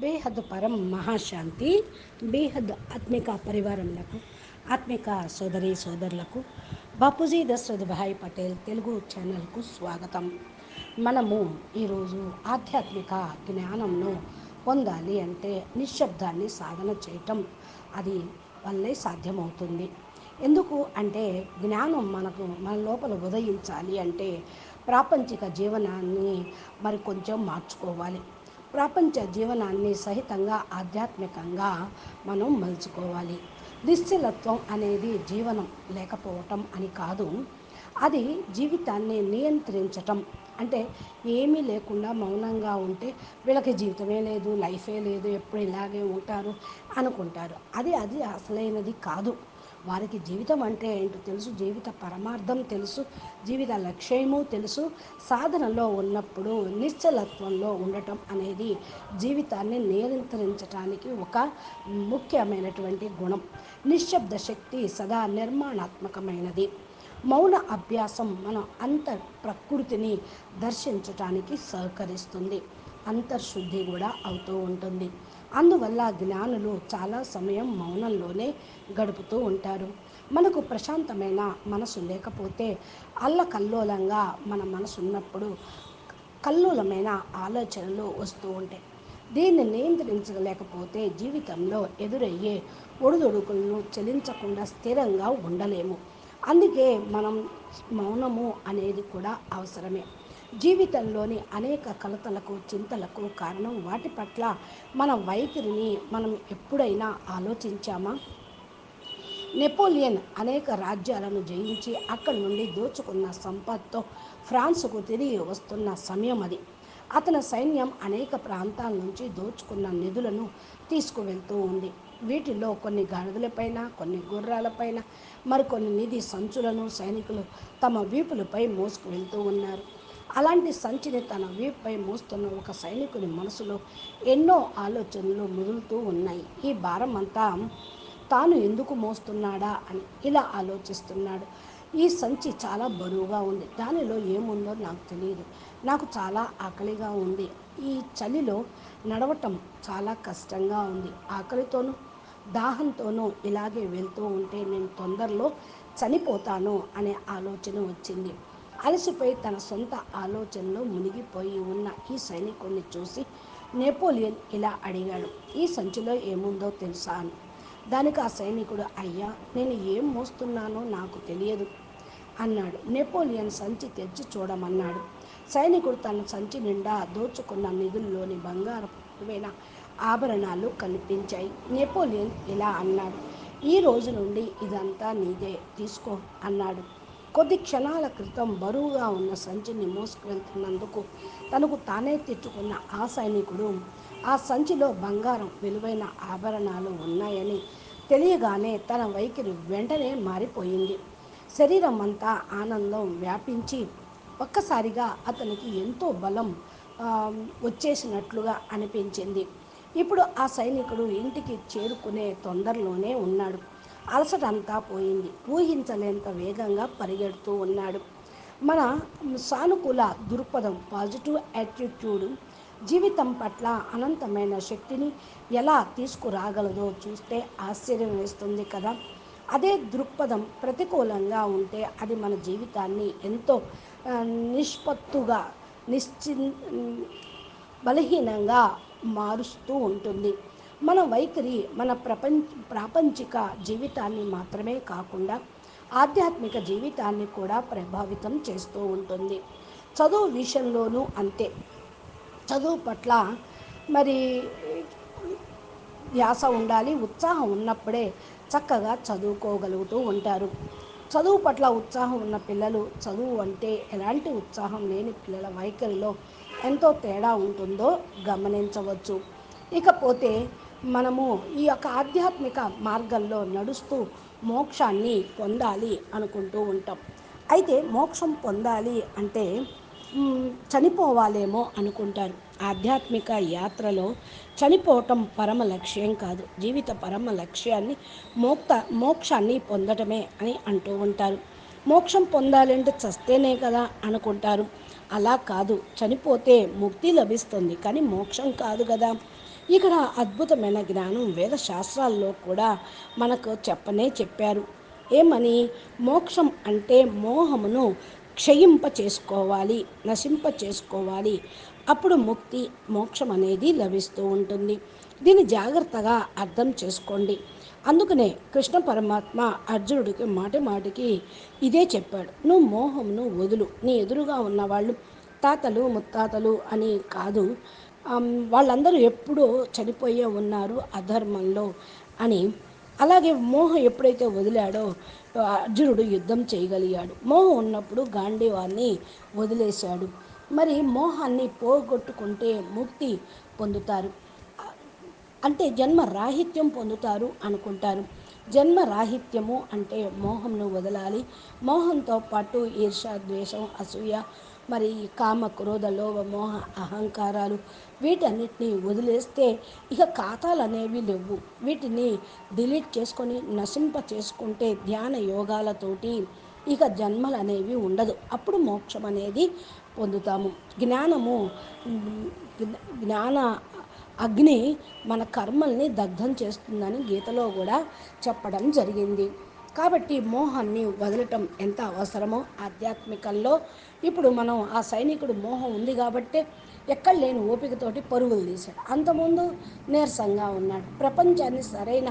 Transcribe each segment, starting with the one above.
బేహద్ పరం మహాశాంతి బేహద్ ఆత్మిక పరివారములకు ఆత్మిక సోదరి సోదరులకు బాపూజీ దశరథ్ భాయ్ పటేల్ తెలుగు ఛానల్కు స్వాగతం. మనము ఈరోజు ఆధ్యాత్మిక జ్ఞానంను పొందాలి అంటే నిశ్శబ్దాన్ని సాధన చేయటం అది వల్లే సాధ్యమవుతుంది. ఎందుకు అంటే జ్ఞానం మనకు మన లోపల ఉదయించాలి అంటే ప్రాపంచిక జీవనాన్ని మరి కొంచెం మార్చుకోవాలి. ప్రపంచ జీవనాన్ని సహితంగా ఆధ్యాత్మికంగా మనం మలుచుకోవాలి. నిశ్చలత్వం అనేది జీవనం లేకపోవటం అని కాదు. అది జీవితాన్ని నియంత్రించటం. అంటే ఏమీ లేకుండా మౌనంగా ఉంటే వీళ్ళకి జీవితమే లేదు లైఫే లేదు ఎప్పుడు ఇలాగే ఉంటారు అనుకుంటారు. అది అది అసలైనది కాదు. వారికి జీవితం అంటే ఏంటో తెలుసు జీవిత పరమార్థం తెలుసు జీవిత లక్ష్యము తెలుసు. సాధనలో ఉన్నప్పుడు నిశ్చలత్వంలో ఉండటం అనేది జీవితాన్ని నియంత్రించడానికి ఒక ముఖ్యమైనటువంటి గుణం. నిశ్శబ్ద శక్తి సదా నిర్మాణాత్మకమైనది. మౌన అభ్యాసం మన అంతర్ ప్రకృతిని దర్శించటానికి సహకరిస్తుంది. అంతర్శుద్ధి కూడా అవుతూ ఉంటుంది. అందువల్ల జ్ఞానులు చాలా సమయం మౌనంలోనే గడుపుతూ ఉంటారు. మనకు ప్రశాంతమైన మనసు లేకపోతే అల్లకల్లోలంగా మన మనసు ఉన్నప్పుడు కల్లోలమైన ఆలోచనలు వస్తూ ఉంటాయి. దీన్ని నియంత్రించలేకపోతే జీవితంలో ఎదురయ్యే ఒడిదొడుకులను చెలించకుండా స్థిరంగా ఉండలేము. అందుకే మనం మౌనము అనేది కూడా అవసరమే. జీవితంలోని అనేక కలతలకు చింతలకు కారణం వాటి పట్ల మన వైఖరిని మనం ఎప్పుడైనా ఆలోచించామా? నెపోలియన్ అనేక రాజ్యాలను జయించి అక్కడి నుండి దోచుకున్న సంపత్తో ఫ్రాన్స్కు తిరిగి వస్తున్న సమయం అది. అతని సైన్యం అనేక ప్రాంతాల నుంచి దోచుకున్న నిధులను తీసుకువెళ్తూ ఉంది. వీటిలో కొన్ని గాడిదలపైన కొన్ని గుర్రాలపైన మరికొన్ని నిధి సంచులను సైనికులు తమ వీపులపై మోసుకు వెళ్తూ ఉన్నారు. అలాంటి సంచిని తన వీపుపై మోస్తున్న ఒక సైనికుని మనసులో ఎన్నో ఆలోచనలు ముదులుతూ ఉన్నాయి. ఈ భారం అంతా తాను ఎందుకు మోస్తున్నాడా అని ఇలా ఆలోచిస్తున్నాడు. ఈ సంచి చాలా బరువుగా ఉంది. దానిలో ఏముందో నాకు తెలియదు నాకు చాలా ఆకలిగా ఉంది. ఈ చలిలో నడవటం చాలా కష్టంగా ఉంది. ఆకలితోనూ దాహంతోనూ ఇలాగే వెళ్తూ ఉంటే నేను తొందరలో చనిపోతాను అనే ఆలోచన వచ్చింది. అలసిపోయి తన సొంత ఆలోచనలో మునిగిపోయి ఉన్న ఈ సైనికుడిని చూసి నెపోలియన్ ఇలా అడిగాడు ఈ సంచిలో ఏముందో తెలుసా అని. దానికి ఆ సైనికుడు అయ్యా నేను ఏం మోస్తున్నానో నాకు తెలియదు అన్నాడు. నెపోలియన్ సంచి తెచ్చి చూడమన్నాడు. సైనికుడు తన సంచి నిండా దోచుకున్న నిధుల్లోని బంగారమైన ఆభరణాలు కనిపించాయి. నెపోలియన్ ఇలా అన్నాడు ఈ రోజు నుండి ఇదంతా నీదే తీసుకో అన్నాడు. కొద్ది క్షణాల క్రితం బరువుగా ఉన్న సంచిని మోసుకువెళ్తున్నందుకు తనకు తానే తిట్టుకున్న ఆ సైనికుడు ఆ సంచిలో బంగారం విలువైన ఆభరణాలు ఉన్నాయని తెలియగానే తన వైఖరి వెంటనే మారిపోయింది. శరీరం అంతా ఆనందం వ్యాపించి ఒక్కసారిగా అతనికి ఎంతో బలం వచ్చేసినట్లుగా అనిపించింది. ఇప్పుడు ఆ సైనికుడు ఇంటికి చేరుకునే తొందరలోనే ఉన్నాడు. అలసటంతా పోయింది. ఊహించలేంత వేగంగా పరిగెడుతూ ఉన్నాడు. మన సానుకూల దృక్పథం పాజిటివ్ యాటిట్యూడ్ జీవితం పట్ల అనంతమైన శక్తిని ఎలా తీసుకురాగలదో చూస్తే ఆశ్చర్యం వేస్తుంది కదా. అదే దృక్పథం ప్రతికూలంగా ఉంటే అది మన జీవితాన్ని ఎంతో నిష్పత్తుగా నిశ్చి బలహీనంగా మారుస్తూ ఉంటుంది. మన వైఖరి మన ప్రపంచ ప్రాపంచిక జీవితాన్ని మాత్రమే కాకుండా ఆధ్యాత్మిక జీవితాన్ని కూడా ప్రభావితం చేస్తూ ఉంటుంది. చదువు విషయంలోనూ అంతే. చదువు పట్ల మరి ధ్యాస ఉండాలి ఉత్సాహం ఉన్నప్పుడే చక్కగా చదువుకోగలుగుతూ ఉంటారు. చదువు పట్ల ఉత్సాహం ఉన్న పిల్లలు చదువు అంటే ఎలాంటి ఉత్సాహం లేని పిల్లల వైఖరిలో ఎంతో తేడా ఉంటుందో గమనించవచ్చు. ఇకపోతే మనము ఈ యొక్క ఆధ్యాత్మిక మార్గంలో నడుస్తూ మోక్షాన్ని పొందాలి అనుకుంటూ ఉంటాం. అయితే మోక్షం పొందాలి అంటే చనిపోవాలేమో అనుకుంటారు. ఆధ్యాత్మిక యాత్రలో చనిపోవటం పరమ లక్ష్యం కాదు. జీవిత పరమ లక్ష్యాన్ని మోక్త మోక్షాన్ని పొందటమే అని అంటూ ఉంటారు. మోక్షం పొందాలంటే చస్తేనే కదా అనుకుంటారు. అలా కాదు. చనిపోతే ముక్తి లభిస్తుంది. కానీ మోక్షం కాదు కదా. ఇక్కడ అద్భుతమైన జ్ఞానం వేద శాస్త్రాల్లో కూడా మనకు చెప్పనే చెప్పారు. ఏమని? మోక్షం అంటే మోహమును క్షయింప చేసుకోవాలి నశింప చేసుకోవాలి. అప్పుడు ముక్తి మోక్షం అనేది లభిస్తూ ఉంటుంది. దీన్ని జాగ్రత్తగా అర్థం చేసుకోండి. అందుకనే కృష్ణ పరమాత్మ అర్జునుడికి మాటి మాటికి ఇదే చెప్పాడు. నువ్వు మోహంను వదులు. నీ ఎదురుగా ఉన్నవాళ్ళు తాతలు ముత్తాతలు అని కాదు. వాళ్ళందరూ ఎప్పుడో చనిపోయే ఉన్నారు అధర్మంలో అని. అలాగే మోహం ఎప్పుడైతే వదిలాడో అర్జునుడు యుద్ధం చేయగలిగాడు. మోహం ఉన్నప్పుడు గాంధీవాన్ని వదిలేశాడు. మరి మోహాన్ని పోగొట్టుకుంటే ముక్తి పొందుతారు. అంటే జన్మ రాహిత్యం పొందుతారు అనుకుంటారు. జన్మ రాహిత్యము అంటే మోహంను వదలాలి. మోహంతో పాటు ఈర్ష ద్వేషం అసూయ మరి కామ క్రోధ లోభ మోహ అహంకారాలు వీటన్నిటిని వదిలేస్తే ఇక ఖాతాలు అనేవి లేవు. వీటిని డిలీట్ చేసుకొని నశింప చేసుకుంటే ధ్యాన యోగాలతోటి ఇక జన్మలు అనేవి ఉండదు. అప్పుడు మోక్షం అనేది పొందుతాము. జ్ఞానము జ్ఞాన అగ్ని మన కర్మల్ని దగ్ధం చేస్తుందని గీతలో కూడా చెప్పడం జరిగింది. కాబట్టి మోహాన్ని వదలటం ఎంత అవసరమో ఆధ్యాత్మికంలో ఇప్పుడు మనం ఆ సైనికుడు మోహం ఉంది కాబట్టి ఎక్కడ లేని ఓపికతోటి పరుగులు తీశాడు. అంతకుముందు నీరసంగా ఉన్నాడు. ప్రపంచాన్ని సరైన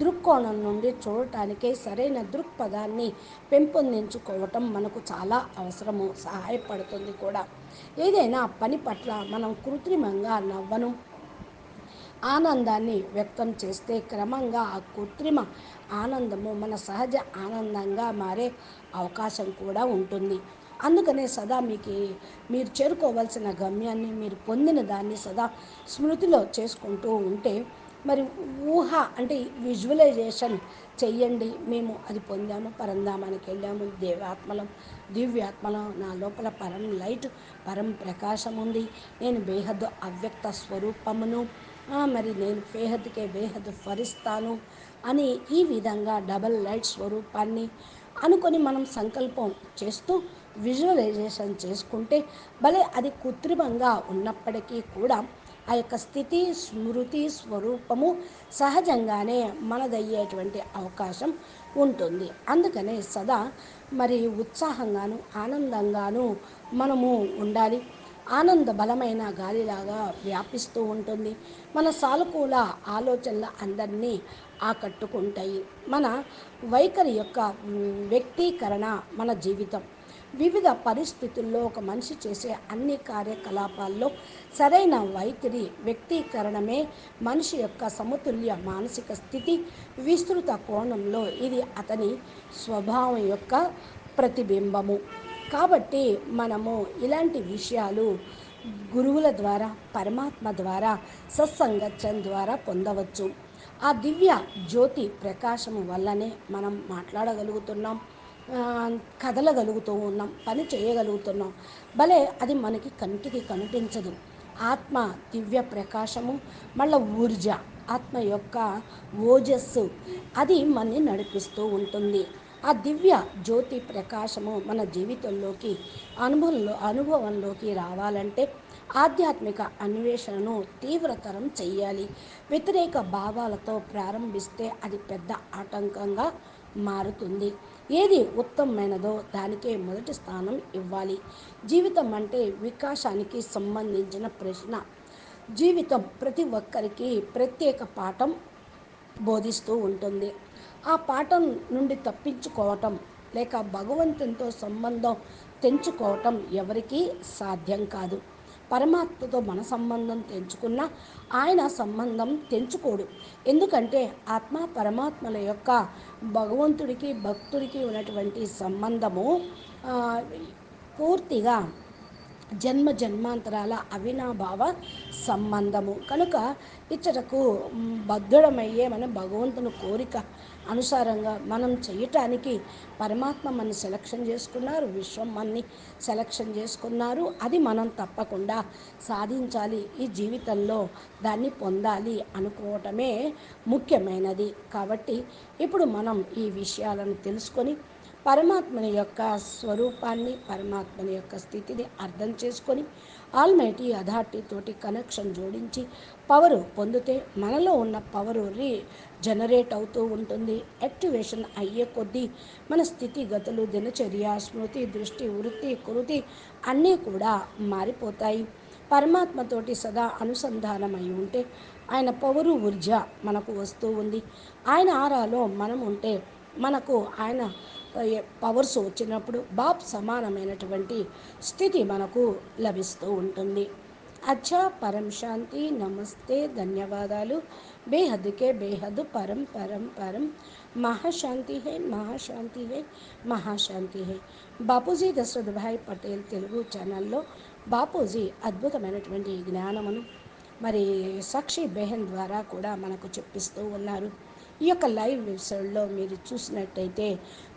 దృక్కోణం నుండి చూడటానికే సరైన దృక్పథాన్ని పెంపొందించుకోవటం మనకు చాలా అవసరము సహాయపడుతుంది కూడా. ఏదైనా పని పట్ల మనం కృత్రిమంగా నవ్వను ఆనందాన్ని వ్యక్తం చేస్తే క్రమంగా ఆ కృత్రిమ ఆనందము మన సహజ ఆనందంగా మారే అవకాశం కూడా ఉంటుంది. అందుకనే సదా మీకు మీరు చేరుకోవాల్సిన గమ్యాన్ని మీరు పొందిన దాన్ని సదా స్మృతిలో చేసుకుంటూ ఉంటే మరి ఊహ అంటే విజువలైజేషన్ చెయ్యండి. మేము అది పొందాము పరంధామానికి వెళ్ళాము దేవాత్మలం దివ్యాత్మలం నా లోపల పరం లైట్ పరం ప్రకాశం ఉంది. నేను బేహద్దు అవ్యక్త స్వరూపమును మరి నేను బేహద్కే బేహద్దు ఫరిస్తాను అని ఈ విధంగా డబల్ లైట్ స్వరూపాన్ని అనుకొని మనం సంకల్పం చేస్తూ విజువలైజేషన్ చేసుకుంటే భలే అది కృత్రిమంగా ఉన్నప్పటికీ కూడా ఆ యొక్క స్థితి స్మృతి స్వరూపము సహజంగానే మనదయ్యేటువంటి అవకాశం ఉంటుంది. అందుకనే సదా మరి ఉత్సాహంగాను ఆనందంగాను మనము ఉండాలి. ఆనంద బలమైన గాలిలాగా వ్యాపిస్తూ ఉంటుంది. మన సానుకూల ఆలోచనలు అందరినీ ఆకట్టుకుంటాయి. మన వైఖరి యొక్క వ్యక్తీకరణ మన జీవితం. వివిధ పరిస్థితుల్లో ఒక మనిషి చేసే అన్ని కార్యకలాపాల్లో సరైన వైఖరి వ్యక్తీకరణమే మనిషి యొక్క సమతుల్య మానసిక స్థితి విస్తృత కోణంలో ఇది అతని స్వభావం యొక్క ప్రతిబింబము. కాబట్టి మనము ఇలాంటి విషయాలు గురువుల ద్వారా పరమాత్మ ద్వారా సత్సంగత్యం ద్వారా పొందవచ్చు. ఆ దివ్య జ్యోతి ప్రకాశము వల్లనే మనం మాట్లాడగలుగుతున్నాం కదలగలుగుతూ ఉన్నాం పని చేయగలుగుతున్నాం. భలే అది మనకి కంటికి కనిపించదు. ఆత్మ దివ్య ప్రకాశము మళ్ళీ ఊర్జ ఆత్మ యొక్క ఓజస్సు అది మనని నడిపిస్తూ ఉంటుంది. ఆ దివ్య జ్యోతి ప్రకాశము మన జీవితంలోకి అనుభవంలో అనుభవంలోకి రావాలంటే ఆధ్యాత్మిక అన్వేషణను తీవ్రతరం చేయాలి వ్యతిరేక భావాలతో ప్రారంభిస్తే అది పెద్ద ఆటంకంగా మారుతుంది. ఏది ఉత్తమమైనదో దానికే మొదటి స్థానం ఇవ్వాలి. జీవితం అంటే వికాసానికి సంబంధించిన ప్రశ్న. జీవితం ప్రతి ఒక్కరికి ప్రత్యేక పాఠం బోధిస్తూ ఉంటుంది. ఆ పాఠం నుండి తప్పించుకోవటం లేక భగవంతునితో సంబంధం తెంచుకోవటం ఎవరికీ సాధ్యం కాదు. పరమాత్మతో మన సంబంధం తెంచుకున్నా ఆయన సంబంధం తెంచుకోడు. ఎందుకంటే ఆత్మ పరమాత్మల యొక్క భగవంతుడికి భక్తుడికి ఉన్నటువంటి సంబంధము పూర్తిగా జన్మ జన్మాంతరాల అవినాభావ సంబంధము. కనుక ఇచ్చటకు బద్ధుడమయ్యే మన భగవంతుని కోరిక అనుసారంగా మనం చేయటానికి పరమాత్మ మన సెలక్షన్ చేసుకున్నారు విశ్వం మనని సెలక్షన్ చేసుకున్నారు. అది మనం తప్పకుండా సాధించాలి ఈ జీవితంలో దాన్ని పొందాలి అనుకోవటమే ముఖ్యమైనది. కాబట్టి ఇప్పుడు మనం ఈ విషయాలను తెలుసుకొని పరమాత్మని యొక్క స్వరూపాన్ని పరమాత్మని యొక్క స్థితిని అర్థం చేసుకొని ఆల్మైటీ అథారిటీ తోటి కనెక్షన్ జోడించి పవరు పొందితే మనలో ఉన్న పవరు రీ జనరేట్ అవుతూ ఉంటుంది. యాక్టివేషన్ అయ్యే కొద్దీ మన స్థితిగతులు దినచర్య స్మృతి దృష్టి వృత్తి కృతి అన్నీ కూడా మారిపోతాయి. పరమాత్మతోటి సదా అనుసంధానం అయి ఉంటే ఆయన పవరు ఊర్జ మనకు వస్తూ ఉంది. ఆయన ఆరాలో మనం ఉంటే మనకు ఆయన పవర్స్ వచ్చినప్పుడు బాబ్ సమానమైనటువంటి స్థితి మనకు లభిస్తూ ఉంటుంది. అచ్చా పరం శాంతి నమస్తే ధన్యవాదాలు. బేహద్కే బేహద్ పరం పరం పరం. మహాశాంతి హే మహాశాంతి హే మహాశాంతి హే. బాపూజీ దశరథభాయ్ పటేల్ తెలుగు ఛానల్లో బాపూజీ అద్భుతమైనటువంటి జ్ఞానమును మరి సాక్షి బెహన్ ద్వారా కూడా మనకు చెప్పిస్తూ ఉన్నారు. ఈ యొక్క లైవ్ ఎపిసోడ్లో మీరు చూసినట్టయితే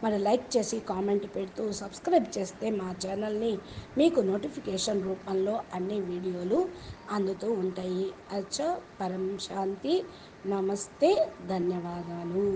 మరి లైక్ చేసి కామెంట్ పెడుతూ సబ్స్క్రైబ్ చేస్తే మా ఛానల్ని మీకు నోటిఫికేషన్ రూపంలో అన్ని వీడియోలు అందుతూ ఉంటాయి. అచ్చ పరం శాంతి. నమస్తే ధన్యవాదాలు.